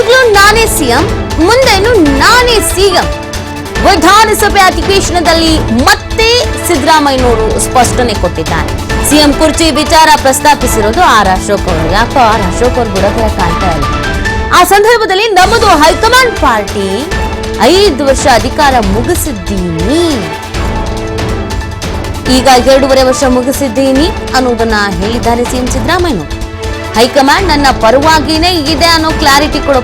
ಈಗಲೂ ನಾನೇ ಸಿಎಂ, ಮುಂದೇನು ನಾನೇ ಸಿಎಂ. ವಿಧಾನಸಭೆ ಅಧಿವೇಶನದಲ್ಲಿ ಮತ್ತೆ ಸಿದ್ದರಾಮಯ್ಯನವರು ಸ್ಪಷ್ಟನೆ ಕೊಟ್ಟಿದ್ದಾರೆ. ಸಿಎಂ ಕುರ್ಚಿ ವಿಚಾರ ಪ್ರಸ್ತಾಪಿಸಿರೋದು ಆರ್ ಅಶೋಕ್ ಅವರು. ಯಾಕೋ ಆರ್ ಅಶೋಕ್ ಅವರು ಬಿಡೋಕೆ ಕಾಣ್ತಾ ಇಲ್ಲ. ಆ ಸಂದರ್ಭದಲ್ಲಿ ನಮ್ಮದು ಹೈಕಮಾಂಡ್ ಪಾರ್ಟಿ. ಐದು ವರ್ಷ ಅಧಿಕಾರ ಮುಗಿಸಿದ್ದೀನಿ. ಈಗ ಎರಡೂವರೆ ವರ್ಷ ಮುಗಿಸಿದ್ದೀನಿ ಅನ್ನೋದನ್ನ ಹೇಳಿದ್ದಾರೆ ಸಿಎಂ ಸಿದ್ದರಾಮಯ್ಯ ಹೈಕಮಾಂಡ್ ನನ್ನ ಪರವಾಗಿನೇ ಇದೆ ಅನ್ನೋ ಕ್ಲಾರಿಟಿ ಕೊಡೋ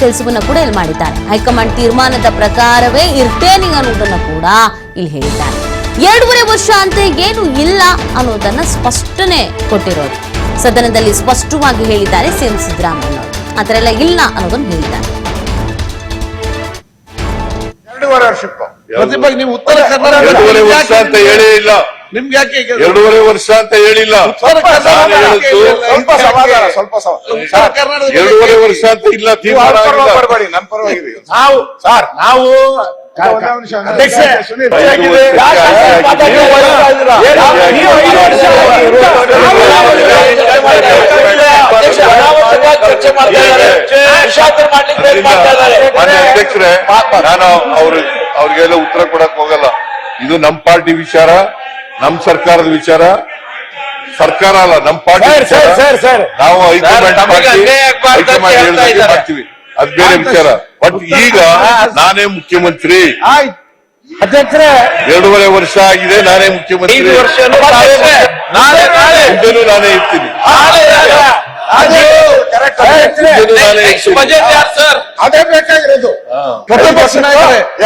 ಕೆಲಸವನ್ನ ಕೂಡ ಇಲ್ಲಿ ಮಾಡಿದ್ದಾರೆ. ಹೈಕಮಾಂಡ್ ತೀರ್ಮಾನದ ಪ್ರಕಾರವೇ ಇರ್ತೇನೆ ಅನ್ನೋದನ್ನ ಕೂಡ ಇಲ್ಲಿ ಹೇಳಿದ್ದಾರೆ. ಎರಡೂವರೆ ವರ್ಷ ಅಂತ ಏನು ಇಲ್ಲ ಅನ್ನೋದನ್ನ ಸ್ಪಷ್ಟನೆ ಕೊಟ್ಟಿರೋದು. ಸದನದಲ್ಲಿ ಸ್ಪಷ್ಟವಾಗಿ ಹೇಳಿದ್ದಾರೆ ಸಿಎಂ ಸಿದ್ದರಾಮಯ್ಯ ಆತರ ಆ ಥರ ಎಲ್ಲ ಇಲ್ಲ ಅನ್ನೋದನ್ನ ಹೇಳಿದ್ದಾರೆ. ಎರಡೂವರೆ ವರ್ಷಕ್ಕೂ. ಪ್ರತಿಭೆಗೆ ನೀವು ಉತ್ತರ ಕರ್ನಾಟಕ ಎರಡೂವರೆ ವರ್ಷ ಅಂತ ಹೇಳೇ ಇಲ್ಲ. ನಿಮ್ಗೆ ಯಾಕೆ ಎರಡೂವರೆ ವರ್ಷ ಅಂತ ಹೇಳಿಲ್ಲ? ಸ್ವಲ್ಪ ಸಮಾಧಾನ ಸ್ವಲ್ಪ ಎರಡೂವರೆ ವರ್ಷ ಅಂತ ಇಲ್ಲ ಪರವಾಗಿ ನಾವು ಸರ್ ನಾವು ಚರ್ಚೆ ಮಾಡ್ತಾ ಇದ್ದಾರೆ. ವಿಷಾಂತರ ಮಾಡ್ಲಿಕ್ಕೆ ಮಾಡ್ತಾ ಇದ್ದಾರೆ. ಮಾನ್ಯ ಅಧ್ಯಕ್ಷರೇ ನಾನು ಅವ್ರ ಅವ್ರಿಗೆಲ್ಲ ಉತ್ತರ ಕೊಡಕ್ ಹೋಗಲ್ಲ. ಇದು ನಮ್ ಪಾರ್ಟಿ ವಿಚಾರ. ನಮ್ ಸರ್ಕಾರದ ವಿಚಾರ ಸರ್ಕಾರ ಅಲ್ಲ ನಮ್ ಪಾರ್ಟಿ ಸರ್, ವಿಚಾರ. Sir, sir. ನಾವು ಹೈಕಮಾಂಡ್. ಮಾಡ್ತೀವಿ ಅದ್ ಬೇರೆ ವಿಚಾರ. ಬಟ್ ಈಗ ನಾನೇ ಮುಖ್ಯಮಂತ್ರಿ. ಆಯ್ತು. ಅಧ್ಯಕ್ಷರೇ. ಎರಡೂವರೆ ವರ್ಷ ಆಗಿದೆ ನಾನೇ ಮುಖ್ಯಮಂತ್ರಿ. ವರ್ಷ ಮುಂದೆನೂ ನಾನೇ ಇರ್ತೀನಿ. ನಾಳೆ ಅದು correct. ಅಧ್ಯಕ್ಷರೇ. ಮುಂದೆನೂ ನಾನೇ ನೆಕ್ಸ್ಟ್ ಬಜೆಟ್ ಯಾರು ಸರ್ ಅದೇ ಬೇಕಾಗಿರೋದು. ಪ್ರತಿಪಕ್ಷ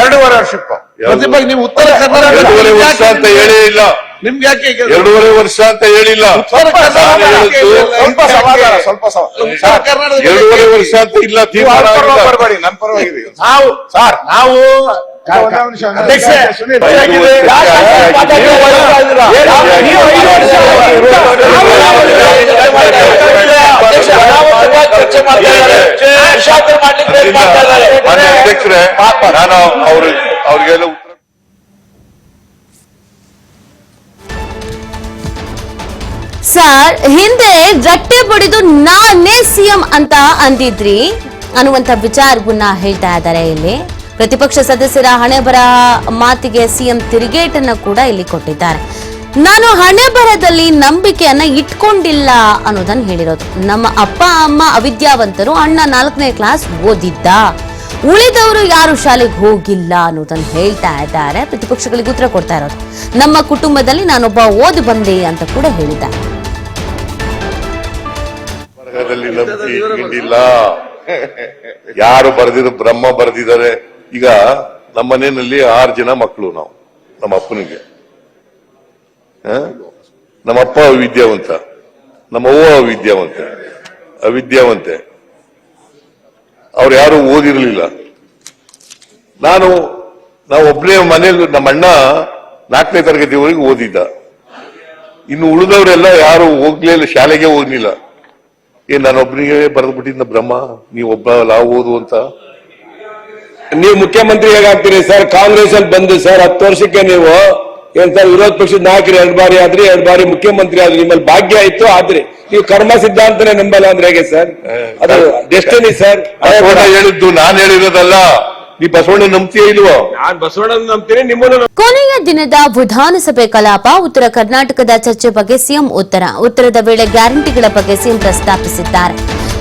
ಎರಡೂವರೆ ವರ್ಷಕ್ಕೂ. ಪ್ರತಿಭೆಗೆ ನೀವು ಉತ್ತರ ಕರ್ನಾಟಕ ಎರಡೂವರೆ ವರ್ಷ ಅಂತ ಹೇಳೇ ಇಲ್ಲ. ನಿಮ್ಗೆ ಯಾಕೆ ಈಗ ಎರಡೂವರೆ ವರ್ಷ ಅಂತ ಹೇಳಿಲ್ಲ. ನಾನು? ಸ್ವಲ್ಪ ಸಮಾಧಾನ. ಸ್ವಲ್ಪ ಸಮಾಧಾನ ಉತ್ತರ ಎರಡೂವರೆ ವರ್ಷ ಅಂತ ಇಲ್ಲ ಬರಬೇಡಿ ತೀರ್ಮಾನ ಪರವಾಗಿ ನಾವು ಸರ್ ನಾವು ಚರ್ಚೆ ಮಾಡ್ತಾ ಇದ್ದಾರೆ? ಮಾಡ್ಲಿಕ್ಕೆ ನಾನು ಅವ್ರಿಗೆ ಅವ್ರಿಗೆಲ್ಲ ಸರ್, ಹಿಂದೆ ರಟ್ಟೆ ಬಡಿದು ನಾನೇ ಸಿಎಂ ಅಂತ ಅಂದಿದ್ರಿ. ಅನ್ನುವಂತ ವಿಚಾರವನ್ನ ಹೇಳ್ತಾ ಇದ್ದಾರೆ ಇಲ್ಲಿ. ಪ್ರತಿಪಕ್ಷ ಸದಸ್ಯರ ಹಣೆ ಬರ ಮಾತಿಗೆ ಸಿಎಂ ತಿರುಗೇಟನ್ನ ಕೂಡ ಇಲ್ಲಿ ಕೊಟ್ಟಿದ್ದಾರೆ. ನಾನು ಹಣೆ ಬರದಲ್ಲಿ ನಂಬಿಕೆಯನ್ನ ಇಟ್ಕೊಂಡಿಲ್ಲ ಅನ್ನೋದನ್ನ ಹೇಳಿರೋದು. ನಮ್ಮ ಅಪ್ಪ, ಅಮ್ಮ, ಅವಿದ್ಯಾವಂತರು ಅಣ್ಣ ನಾಲ್ಕನೇ ಕ್ಲಾಸ್ ಓದಿದ್ದ. ಉಳಿದವರು ಯಾರು ಶಾಲೆಗೆ ಹೋಗಿಲ್ಲ ಅನ್ನೋದನ್ನ ಹೇಳ್ತಾ ಇದ್ದಾರೆ. ಪ್ರತಿಪಕ್ಷಗಳಿಗೆ ಉತ್ತರ ಕೊಡ್ತಾ ಇರೋದು. ನಮ್ಮ ಕುಟುಂಬದಲ್ಲಿ ನಾನೊಬ್ಬ ಓದಿ ಬಂದೆ ಅಂತ ಕೂಡ ಹೇಳಿದ್ದಾರೆ. ಬರಹದಲ್ಲಿ ನಂಬಿಕೆ ಇಲ್ಲ. ಯಾರು ಬರೆದಿದ್ರು ಬ್ರಹ್ಮ ಬರೆದಿದ್ದಾರೆ. ಈಗ ನಮ್ಮ ಮನೆಯಲ್ಲಿ ಆರು ಜನ ಮಕ್ಕಳು ನಾವು ನಮ್ಮ ಅಪ್ಪನಿಗೆ. ಹ? ನಮ್ಮ ಅಪ್ಪ ವಿದ್ಯಾವಂತ ನಮ್ಮ ಅವ್ವ ವಿದ್ಯಾವಂತೆ ಅವಿದ್ಯಾವಂತೆ. ಅವ್ರು ಯಾರು ಓದಿರಲಿಲ್ಲ. ನಾನು ನಾವು ಒಬ್ಬನೇ ಮನೆಯಲ್ಲಿ ನಮ್ಮ ಅಣ್ಣ ನಾಲ್ಕನೇ ತರಗತಿವರೆಗೆ ಓದಿದ್ದ. ಇನ್ನು ಉಳಿದವರೆಲ್ಲ ಯಾರು ಹೋಗ್ಲಿಲ್ಲ ಶಾಲೆಗೆ ಹೋಗ್ಲಿಲ್ಲ. ಏನ್ ನಾನೊಬ್ಬನಿಗೆ ಬರೆದು ಬಿಟ್ಟಿದ್ದ ಬ್ರಹ್ಮ ನೀವೊಬ್ಬ ಒಬ್ಬ ಲಾವ್ ಓದು ಅಂತ. ನೀವು ಮುಖ್ಯಮಂತ್ರಿ ಹೇಗಾಗ್ತೀರಿ ಸರ್ ಕಾಂಗ್ರೆಸ್ ಅಲ್ಲಿ ಬಂದು ಸರ್ ಹತ್ತು ವರ್ಷಕ್ಕೆ ನೀವು ಏನ್ ಸರ್ ವಿರೋಧ ಪಕ್ಷದ ನಾಯಕರು ಎರಡ್ ಬಾರಿ ಆದ್ರಿ ಎರಡ್ ಬಾರಿ ಮುಖ್ಯಮಂತ್ರಿ ಆದ್ರಿ ನಿಮ್ಮಲ್ಲಿ ಭಾಗ್ಯ ಆಯ್ತು ಆದ್ರಿ. ನೀವು ಕರ್ಮ ಸಿದ್ಧಾಂತನೇ ನಂಬಲ್ಲ ಅಂದ್ರೆ ಹೇಗೆ ಸರ್? ಅದು ಡೆಸ್ಟಿನಿ ಸರ್. ಹೇಳಿದ್ದು ನಾನು ಹೇಳಿರೋದಲ್ಲ. ನೀ ಬಸವಣ್ಣ ನಂಬ್ತೀಯ ಇಲ್ವೋ? ನಾನ್ ಬಸವಣ್ಣ ನಂಬ್ತೀನಿ ನಿಮ್ಮನ್ನು ಕೊನೆಯ ದಿನದ ವಿಧಾನಸಭೆ ಕಲಾಪ ಉತ್ತರ ಕರ್ನಾಟಕದ ಚರ್ಚೆ ಬಗ್ಗೆ ಸಿಎಂ ಉತ್ತರ ಉತ್ತರದ ವೇಳೆ ಗ್ಯಾರಂಟಿಗಳ ಬಗ್ಗೆ ಸಿಎಂ ಪ್ರಸ್ತಾಪಿಸಿದ್ದಾರೆ.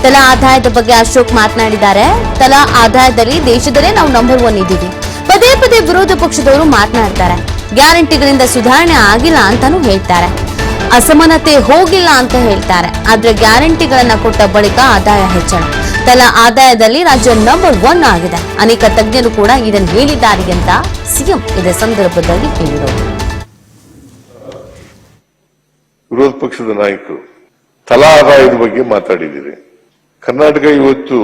ತಲಾ ಆದಾಯದ ಬಗ್ಗೆ ಅಶೋಕ್ ಮಾತನಾಡಿದ್ದಾರೆ. ತಲಾ ಆದಾಯದಲ್ಲಿ ದೇಶದಲ್ಲೇ ನಾವು ನಂಬರ್ ಒನ್ ಇದ್ದೀವಿ. ಪದೇ ಪದೇ ವಿರೋಧ ಪಕ್ಷದವರು ಮಾತನಾಡ್ತಾರೆ. ಗ್ಯಾರಂಟಿಗಳಿಂದ ಸುಧಾರಣೆ ಆಗಿಲ್ಲ ಅಂತಾನು ಹೇಳ್ತಾರೆ. ಅಸಮಾನತೆ ಹೋಗಿಲ್ಲ ಅಂತ ಹೇಳ್ತಾರೆ. ಆದ್ರೆ ಗ್ಯಾರಂಟಿಗಳನ್ನ ಕೊಟ್ಟ ಬಳಿಕ ಆದಾಯ ಹೆಚ್ಚಳ. ತಲಾ ಆದಾಯದಲ್ಲಿ ರಾಜ್ಯ ನಂಬರ್ ಒನ್ ಆಗಿದೆ. ಅನೇಕ ತಜ್ಞರು ಕೂಡ ಇದನ್ನು ಹೇಳಿದ್ದಾರೆ ಅಂತ ಸಿಎಂ ಇದೇ ಸಂದರ್ಭದಲ್ಲಿ ಹೇಳಿದರು. ವಿರೋಧ ಪಕ್ಷದ ನಾಯಕರು, ತಲಾ ಆದಾಯದ ಬಗ್ಗೆ ಮಾತಾಡಿದ್ದೀರಿ. ಕರ್ನಾಟಕ ಇವತ್ತು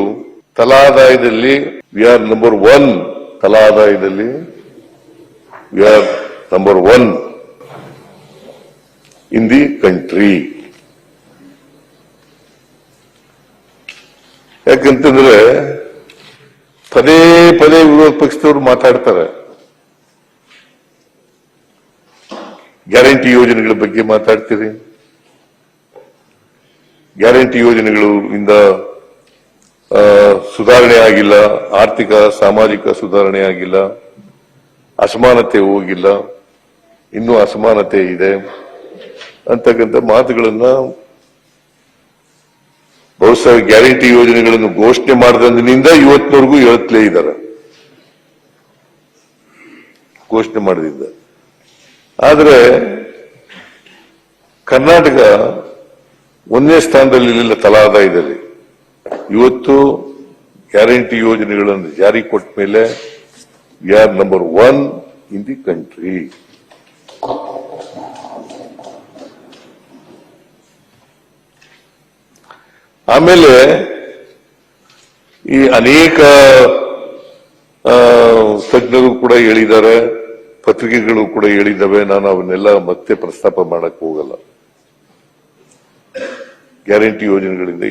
ತಲಾ ಆದಾಯದಲ್ಲಿ ವಿ ಆರ್ ನಂಬರ್ ಒನ್ ತಲಾ ಆದಾಯದಲ್ಲಿ we are number one in the country ಯಾಕಂತಂದ್ರೆ ಪದೇ ಪದೇ ವಿರೋಧ ಪಕ್ಷದವರು ಮಾತಾಡ್ತಾರೆ. ಗ್ಯಾರಂಟಿ ಯೋಜನೆಗಳ ಬಗ್ಗೆ ಮಾತಾಡ್ತೀರಿ. ಗ್ಯಾರಂಟಿ ಯೋಜನೆಗಳು ಇಂದ ಸುಧಾರಣೆ ಆಗಿಲ್ಲ, ಆರ್ಥಿಕ, ಸಾಮಾಜಿಕ ಸುಧಾರಣೆ ಆಗಿಲ್ಲ, ಅಸಮಾನತೆ ಹೋಗಿಲ್ಲ, ಇನ್ನೂ ಅಸಮಾನತೆ ಇದೆ, ಅಂತಕ್ಕಂಥ ಮಾತುಗಳನ್ನ ಬಹುಶಃ ಗ್ಯಾರಂಟಿ ಯೋಜನೆಗಳನ್ನು ಘೋಷಣೆ ಮಾಡಿದಂದಿನಿಂದ ಇವತ್ತಿನವರೆಗೂ ಹೇಳುತ್ತಲೇ ಇದ್ದಾರೆ. ಘೋಷಣೆ ಮಾಡದಿದ್ದ ಆದರೆ ಕರ್ನಾಟಕ ಒಂದನೇ ಸ್ಥಾನದಲ್ಲಿ ತಲಾ ತಲಾದಾಯದಲ್ಲಿ ಇವತ್ತು ಗ್ಯಾರಂಟಿ ಯೋಜನೆಗಳನ್ನು ಜಾರಿ ಕೊಟ್ಟ ಮೇಲೆ we are number one in the country ಆಮೇಲೆ ಈ ಅನೇಕ ತಜ್ಞರು ಕೂಡ ಹೇಳಿದ್ದಾರೆ, ಪತ್ರಿಕೆಗಳು ಕೂಡ ಹೇಳಿದ್ದಾವೆ, ನಾನು ಅವನ್ನೆಲ್ಲ ಮತ್ತೆ ಪ್ರಸ್ತಾಪ ಮಾಡಕ್ ಹೋಗಲ್ಲ. ಗ್ಯಾರಂಟಿ ಯೋಜನೆಗಳಿಂದ.